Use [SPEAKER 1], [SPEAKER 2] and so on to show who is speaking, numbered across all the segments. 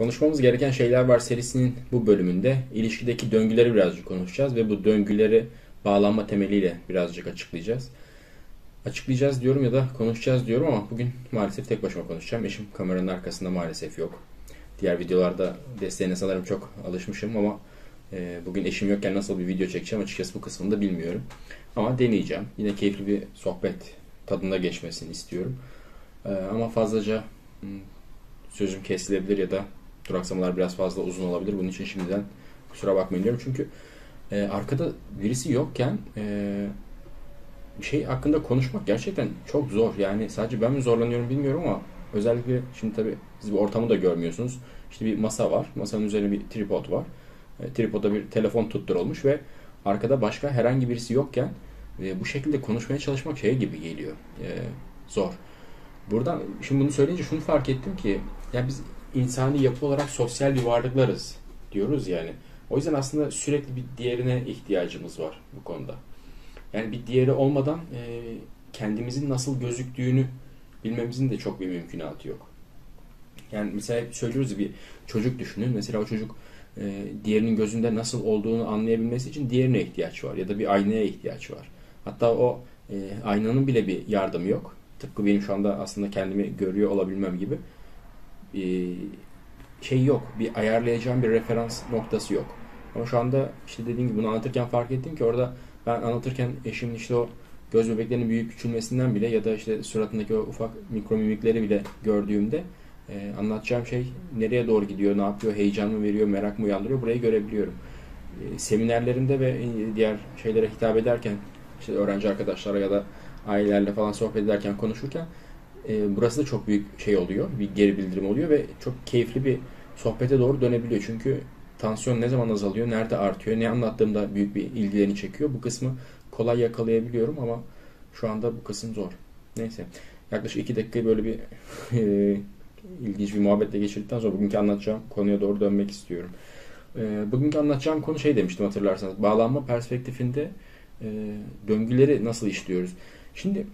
[SPEAKER 1] Konuşmamız gereken şeyler var serisinin bu bölümünde ilişkideki döngüleri birazcık konuşacağız ve bu döngüleri bağlanma temeliyle birazcık açıklayacağız. Açıklayacağız diyorum ya da konuşacağız diyorum ama bugün maalesef tek başıma konuşacağım. Eşim kameranın arkasında maalesef yok. Diğer videolarda desteğine sanırım çok alışmışım ama e, bugün eşim yokken nasıl bir video çekeceğim açıkçası bu kısmını da bilmiyorum. Ama deneyeceğim. Yine keyifli bir sohbet tadında geçmesini istiyorum. E, ama fazlaca hmm, sözüm kesilebilir ya da duraksamalar biraz fazla uzun olabilir. Bunun için şimdiden kusura bakmayın diyorum. Çünkü e, arkada birisi yokken e, şey hakkında konuşmak gerçekten çok zor. Yani sadece ben mi zorlanıyorum bilmiyorum ama özellikle şimdi tabii siz bu ortamı da görmüyorsunuz. İşte bir masa var. Masanın üzerine bir tripod var. E, tripoda bir telefon tutturulmuş ve arkada başka herhangi birisi yokken e, bu şekilde konuşmaya çalışmak şey gibi geliyor. E, zor. Buradan şimdi bunu söyleyince şunu fark ettim ki ya biz insani yapı olarak sosyal bir varlıklarız diyoruz yani. O yüzden aslında sürekli bir diğerine ihtiyacımız var bu konuda. Yani bir diğeri olmadan e, kendimizin nasıl gözüktüğünü bilmemizin de çok bir mümkünatı yok. Yani mesela hep söylüyoruz bir çocuk düşünün. Mesela o çocuk e, diğerinin gözünde nasıl olduğunu anlayabilmesi için diğerine ihtiyaç var. Ya da bir aynaya ihtiyaç var. Hatta o e, aynanın bile bir yardımı yok. Tıpkı benim şu anda aslında kendimi görüyor olabilmem gibi. E, şey yok. Bir ayarlayacağım bir referans noktası yok. Ama şu anda işte dediğim gibi bunu anlatırken fark ettim ki orada ben anlatırken eşimin işte o göz bebeklerinin büyük küçülmesinden bile ya da işte suratındaki o ufak mikro mimikleri bile gördüğümde e, anlatacağım şey nereye doğru gidiyor, ne yapıyor, heyecan mı veriyor, merak mı uyandırıyor burayı görebiliyorum. E, seminerlerimde ve diğer şeylere hitap ederken işte öğrenci arkadaşlara ya da ailelerle falan sohbet ederken konuşurken e, burası da çok büyük şey oluyor. Bir geri bildirim oluyor ve çok keyifli bir sohbete doğru dönebiliyor. Çünkü tansiyon ne zaman azalıyor, nerede artıyor, ne anlattığımda büyük bir ilgilerini çekiyor. Bu kısmı kolay yakalayabiliyorum ama şu anda bu kısım zor. Neyse. Yaklaşık iki dakikayı böyle bir e, ilginç bir muhabbetle geçirdikten sonra bugünkü anlatacağım konuya doğru dönmek istiyorum. E, bugünkü anlatacağım konu şey demiştim hatırlarsanız. Bağlanma perspektifinde e, döngüleri nasıl işliyoruz? Şimdi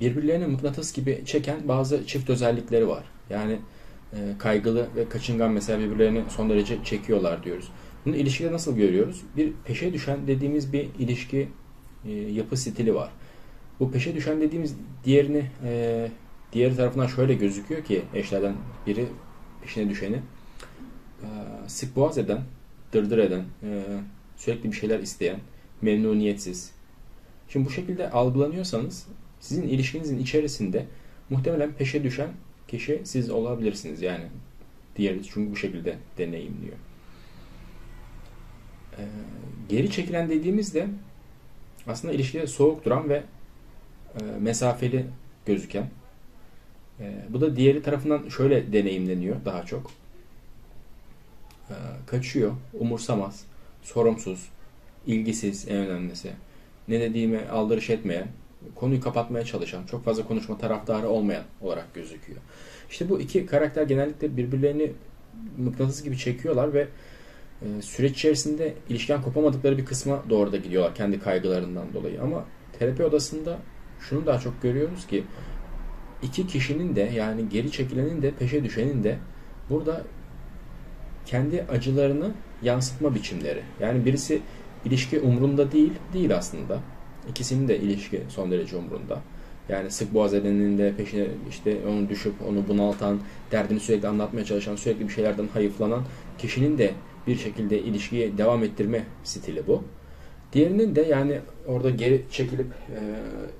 [SPEAKER 1] birbirlerine mıknatıs gibi çeken bazı çift özellikleri var. Yani e, kaygılı ve kaçıngan mesela birbirlerini son derece çekiyorlar diyoruz. Bunu ilişkide nasıl görüyoruz? Bir peşe düşen dediğimiz bir ilişki e, yapı stili var. Bu peşe düşen dediğimiz diğerini e, diğer tarafından şöyle gözüküyor ki eşlerden biri peşine düşeni e, sık boğaz eden, dırdır eden, e, sürekli bir şeyler isteyen, memnuniyetsiz. Şimdi bu şekilde algılanıyorsanız sizin ilişkinizin içerisinde muhtemelen peşe düşen kişi siz olabilirsiniz. Yani diğeri çünkü bu şekilde deneyimliyor. Ee, geri çekilen dediğimizde aslında ilişkide soğuk duran ve e, mesafeli gözüken. E, bu da diğeri tarafından şöyle deneyimleniyor daha çok. E, kaçıyor, umursamaz, sorumsuz, ilgisiz en önemlisi. Ne dediğimi aldırış etmeyen, konuyu kapatmaya çalışan, çok fazla konuşma taraftarı olmayan olarak gözüküyor. İşte bu iki karakter genellikle birbirlerini mıknatıs gibi çekiyorlar ve e, süreç içerisinde ilişkiden kopamadıkları bir kısma doğru da gidiyorlar kendi kaygılarından dolayı. Ama terapi odasında şunu daha çok görüyoruz ki iki kişinin de yani geri çekilenin de peşe düşenin de burada kendi acılarını yansıtma biçimleri. Yani birisi ilişki umrunda değil, değil aslında. İkisinin de ilişki son derece umrunda. Yani sık boğaz edenin de peşine işte onu düşüp onu bunaltan, derdini sürekli anlatmaya çalışan, sürekli bir şeylerden hayıflanan kişinin de bir şekilde ilişkiyi devam ettirme stili bu. Diğerinin de yani orada geri çekilip e,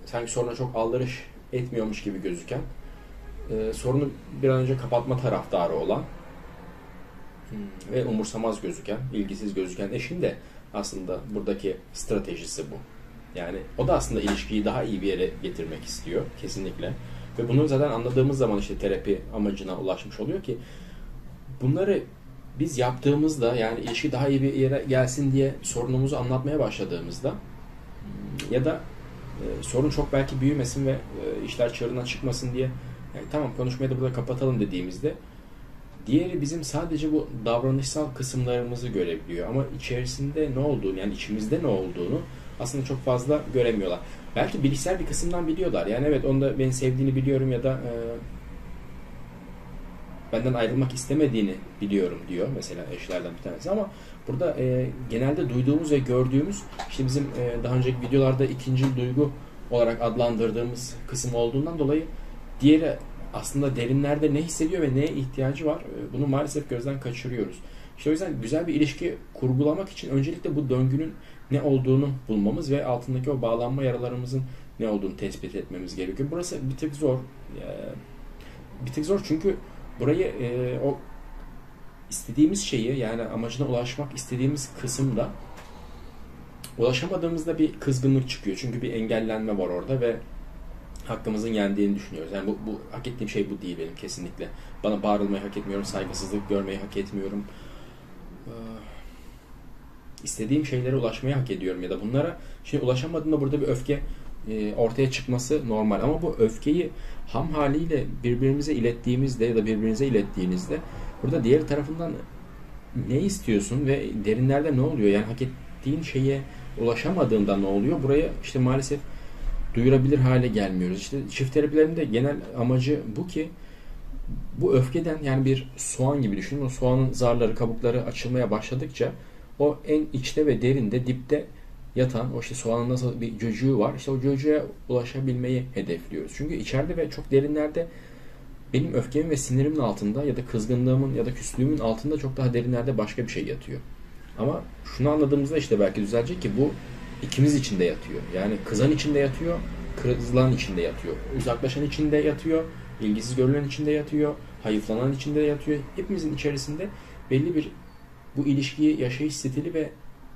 [SPEAKER 1] sanki soruna çok aldırış etmiyormuş gibi gözüken, e, sorunu bir an önce kapatma taraftarı olan hmm. ve umursamaz gözüken, ilgisiz gözüken eşin de aslında buradaki stratejisi bu. Yani o da aslında ilişkiyi daha iyi bir yere getirmek istiyor kesinlikle. Ve bunu zaten anladığımız zaman işte terapi amacına ulaşmış oluyor ki bunları biz yaptığımızda yani ilişki daha iyi bir yere gelsin diye sorunumuzu anlatmaya başladığımızda hmm, ya da e, sorun çok belki büyümesin ve e, işler çığırından çıkmasın diye yani tamam konuşmayı da burada kapatalım dediğimizde diğeri bizim sadece bu davranışsal kısımlarımızı görebiliyor ama içerisinde ne olduğunu yani içimizde ne olduğunu aslında çok fazla göremiyorlar. Belki bilişsel bir kısımdan biliyorlar. Yani evet onda beni sevdiğini biliyorum ya da e, benden ayrılmak istemediğini biliyorum diyor mesela eşlerden bir tanesi ama burada e, genelde duyduğumuz ve gördüğümüz işte bizim e, daha önceki videolarda ikinci duygu olarak adlandırdığımız kısım olduğundan dolayı diğeri aslında derinlerde ne hissediyor ve neye ihtiyacı var e, bunu maalesef gözden kaçırıyoruz. İşte o yüzden güzel bir ilişki kurgulamak için öncelikle bu döngünün ne olduğunu bulmamız ve altındaki o bağlanma yaralarımızın ne olduğunu tespit etmemiz gerekiyor. Burası bir tık zor. Bir tık zor çünkü burayı e, o istediğimiz şeyi yani amacına ulaşmak istediğimiz kısımda ulaşamadığımızda bir kızgınlık çıkıyor. Çünkü bir engellenme var orada ve hakkımızın yendiğini düşünüyoruz. Yani bu, bu hak ettiğim şey bu değil benim kesinlikle. Bana bağırılmayı hak etmiyorum, saygısızlık görmeyi hak etmiyorum. Ee, istediğim şeylere ulaşmayı hak ediyorum ya da bunlara şimdi ulaşamadığımda burada bir öfke e, ortaya çıkması normal ama bu öfkeyi ham haliyle birbirimize ilettiğimizde ya da birbirinize ilettiğinizde burada diğer tarafından ne istiyorsun ve derinlerde ne oluyor yani hak ettiğin şeye ulaşamadığında ne oluyor buraya işte maalesef duyurabilir hale gelmiyoruz. İşte çift terapilerinde genel amacı bu ki bu öfkeden yani bir soğan gibi düşünün. O soğanın zarları, kabukları açılmaya başladıkça o en içte ve derinde, dipte yatan o işte soğanın nasıl bir cöcüğü var. İşte o cöcüğe ulaşabilmeyi hedefliyoruz. Çünkü içeride ve çok derinlerde benim öfkemin ve sinirimin altında ya da kızgınlığımın ya da küslüğümün altında çok daha derinlerde başka bir şey yatıyor. Ama şunu anladığımızda işte belki düzelecek ki bu ikimiz içinde yatıyor. Yani kızan içinde yatıyor, kızılan içinde yatıyor. Uzaklaşan içinde yatıyor, ilgisiz görülen içinde yatıyor, hayıflanan içinde yatıyor. Hepimizin içerisinde belli bir bu ilişkiyi yaşayış stili ve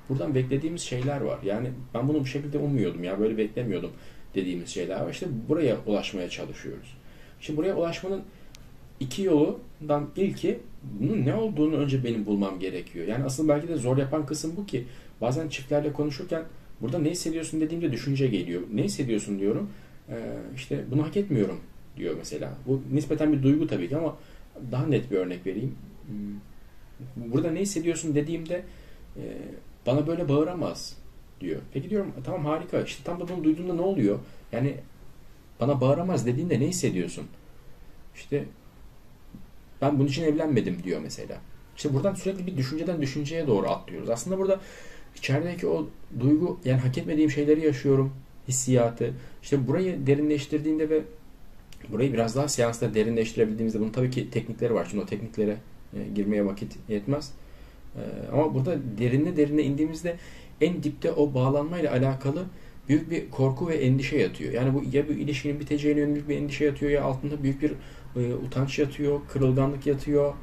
[SPEAKER 1] buradan beklediğimiz şeyler var. Yani ben bunu bu şekilde ummuyordum ya böyle beklemiyordum dediğimiz şeyler var. İşte buraya ulaşmaya çalışıyoruz. Şimdi buraya ulaşmanın iki yolundan ilki bunun ne olduğunu önce benim bulmam gerekiyor. Yani asıl belki de zor yapan kısım bu ki bazen çiftlerle konuşurken burada ne hissediyorsun dediğimde düşünce geliyor. Ne hissediyorsun diyorum. Ee, işte bunu hak etmiyorum diyor mesela. Bu nispeten bir duygu tabii ki ama daha net bir örnek vereyim. Burada ne hissediyorsun dediğimde e, bana böyle bağıramaz diyor. Peki diyorum tamam harika işte tam da bunu duyduğunda ne oluyor? Yani bana bağıramaz dediğinde ne hissediyorsun? İşte ben bunun için evlenmedim diyor mesela. İşte buradan sürekli bir düşünceden düşünceye doğru atlıyoruz. Aslında burada içerideki o duygu yani hak etmediğim şeyleri yaşıyorum hissiyatı. İşte burayı derinleştirdiğinde ve burayı biraz daha seansta derinleştirebildiğimizde bunun tabii ki teknikleri var. Şimdi o tekniklere e, girmeye vakit yetmez. E, ama burada derinle derine indiğimizde en dipte o bağlanmayla alakalı büyük bir korku ve endişe yatıyor. Yani bu ya bu ilişkinin biteceğine yönelik bir endişe yatıyor ya altında büyük bir e, utanç yatıyor, kırılganlık yatıyor,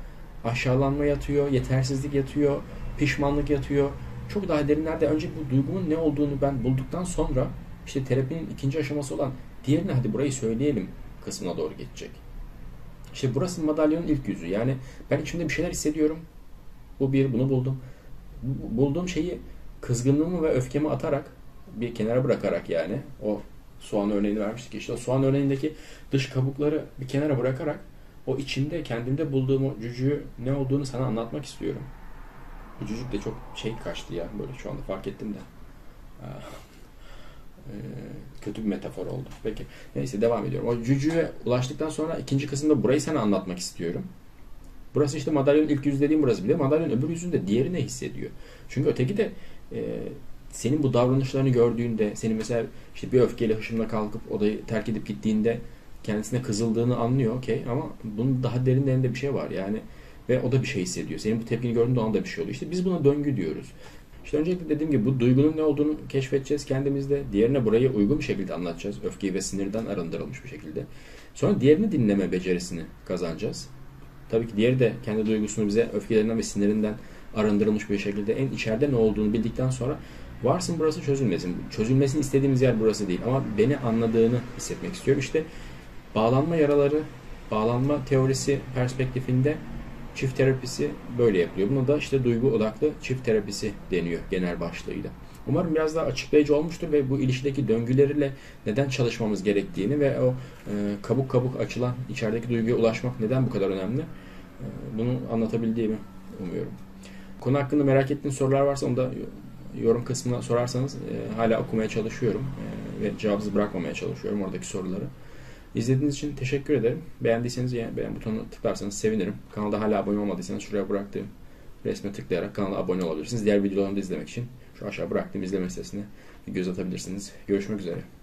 [SPEAKER 1] aşağılanma yatıyor, yetersizlik yatıyor, pişmanlık yatıyor. Çok daha derinlerde önce bu duygumun ne olduğunu ben bulduktan sonra işte terapinin ikinci aşaması olan diğerine hadi burayı söyleyelim kısmına doğru geçecek. İşte burası madalyonun ilk yüzü. Yani ben içimde bir şeyler hissediyorum. Bu bir, bunu buldum. Bulduğum şeyi kızgınlığımı ve öfkemi atarak bir kenara bırakarak yani o soğan örneğini vermiştik. İşte o soğan örneğindeki dış kabukları bir kenara bırakarak o içinde kendimde bulduğum o cücüğü ne olduğunu sana anlatmak istiyorum. Bu cücük de çok şey kaçtı ya böyle şu anda fark ettim de. Ee, kötü bir metafor oldu. Peki. Neyse devam ediyorum. O cücüğe ulaştıktan sonra ikinci kısımda burayı sana anlatmak istiyorum. Burası işte madalyonun ilk yüzü dediğim burası bile. Madalyonun öbür yüzünde diğeri ne hissediyor? Çünkü öteki de e, senin bu davranışlarını gördüğünde, senin mesela işte bir öfkeyle hışımla kalkıp odayı terk edip gittiğinde kendisine kızıldığını anlıyor okey ama bunun daha derinlerinde bir şey var yani ve o da bir şey hissediyor. Senin bu tepkini gördüğünde ona da bir şey oluyor. İşte biz buna döngü diyoruz. İşte öncelikle dediğim gibi bu duygunun ne olduğunu keşfedeceğiz kendimizde. Diğerine burayı uygun bir şekilde anlatacağız. Öfkeyi ve sinirden arındırılmış bir şekilde. Sonra diğerini dinleme becerisini kazanacağız. Tabii ki diğeri de kendi duygusunu bize öfkelerinden ve sinirinden arındırılmış bir şekilde en içeride ne olduğunu bildikten sonra varsın burası çözülmesin. Çözülmesini istediğimiz yer burası değil ama beni anladığını hissetmek istiyorum. İşte bağlanma yaraları, bağlanma teorisi perspektifinde çift terapisi böyle yapılıyor. Buna da işte duygu odaklı çift terapisi deniyor genel başlığıyla. Umarım biraz daha açıklayıcı olmuştur ve bu ilişkideki döngüleriyle neden çalışmamız gerektiğini ve o e, kabuk kabuk açılan içerideki duyguya ulaşmak neden bu kadar önemli e, bunu anlatabildiğimi umuyorum. Konu hakkında merak ettiğiniz sorular varsa onu da yorum kısmına sorarsanız e, hala okumaya çalışıyorum e, ve cevabsız bırakmamaya çalışıyorum oradaki soruları. İzlediğiniz için teşekkür ederim. Beğendiyseniz beğen butonuna tıklarsanız sevinirim. Kanalda hala abone olmadıysanız şuraya bıraktığım resme tıklayarak kanala abone olabilirsiniz. Diğer videolarımı da izlemek için şu aşağı bıraktığım izleme listesine göz atabilirsiniz. Görüşmek üzere.